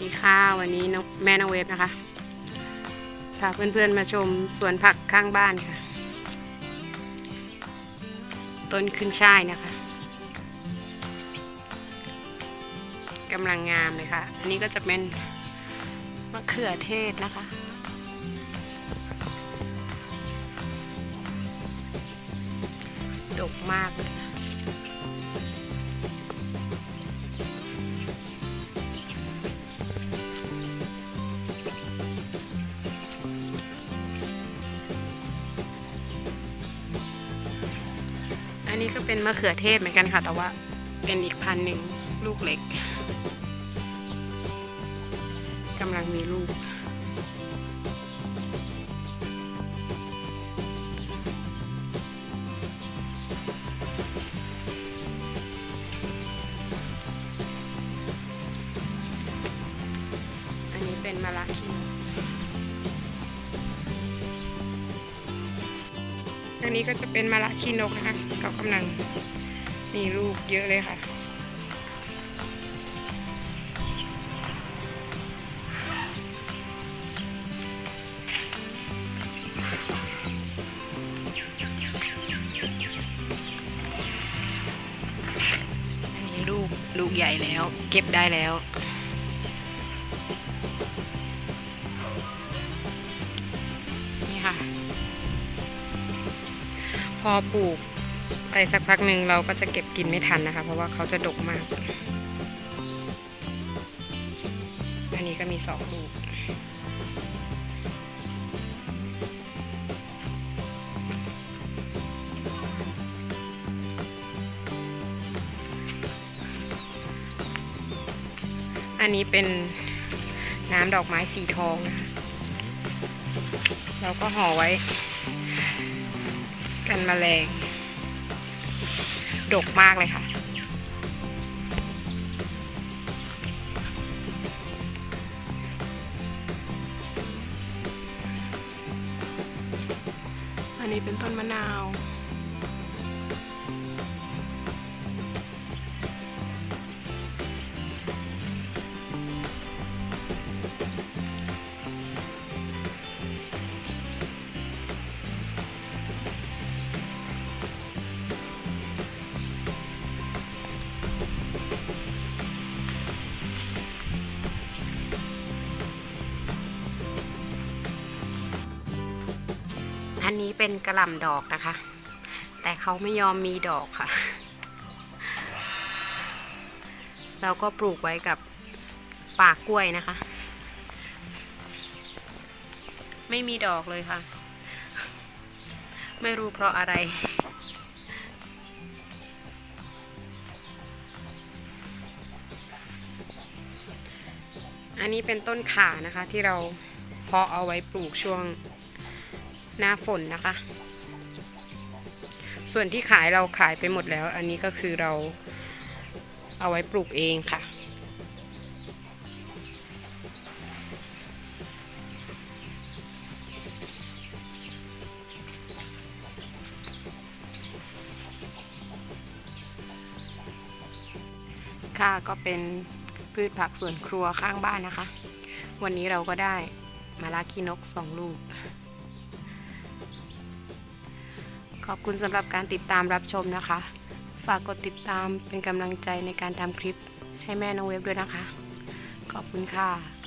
ดีค่ะ วันนี้น้องแม่น้องเวฟนะคะพาเพื่อนๆมาชมสวนผักข้างบ้านค่ะ ต้นขึ้นช่ายนะคะกำลังงามเลยค่ะ อันนี้ก็จะเป็นมะเขือเทศนะคะดกมากเลย นนี้ก็เป็นมะเขือเทศเหมือนกันค่ะ แต่ว่าเป็นอีกพันหนึ่งลูกเล็กกำลังมีลูก อันนี้เป็นมะระคิ อันนี้ก็จะเป็นมะระขี้นกนะคะเขากำลังมีลูกเยอะเลยค่ะ อันนี้ลูกลูกใหญ่แล้ว เก็บได้แล้ว อปลูกไปสักพักหนึ่งเราก็จะเก็บกินไม่ทันนะคะ เพราะว่าเขาจะดกมาก อันนี้ก็มีสองลูกอันนี้เป็นน้ำดอกไม้สีทองนะคะเราก็ห่อไว้ กันแมลง ดกมากเลยค่ะ อันนี้เป็นต้นมะนาว อันนี้เป็นกระหล่ำดอกนะคะ แต่เขาไม่ยอมมีดอกค่ะ เราก็ปลูกไว้กับป่ากล้วยนะคะ ไม่มีดอกเลยค่ะ ไม่รู้เพราะอะไรอันนี้เป็นต้นข่านะคะที่เราเพาะเอาไว้ปลูกช่วง หน้าฝนนะคะ ส่วนที่ขายเราขายไปหมดแล้ว อันนี้ก็คือเราเอาไว้ปลูกเองค่ะ ค่ะก็เป็นพืชผักสวนครัวข้างบ้านนะคะ วันนี้เราก็ได้มาลาคีนกสองลูก ขอบคุณสำหรับการติดตามรับชมนะคะ ฝากกดติดตามเป็นกำลังใจในการทำคลิปให้แม่น้องเว็บด้วยนะคะ ขอบคุณค่ะ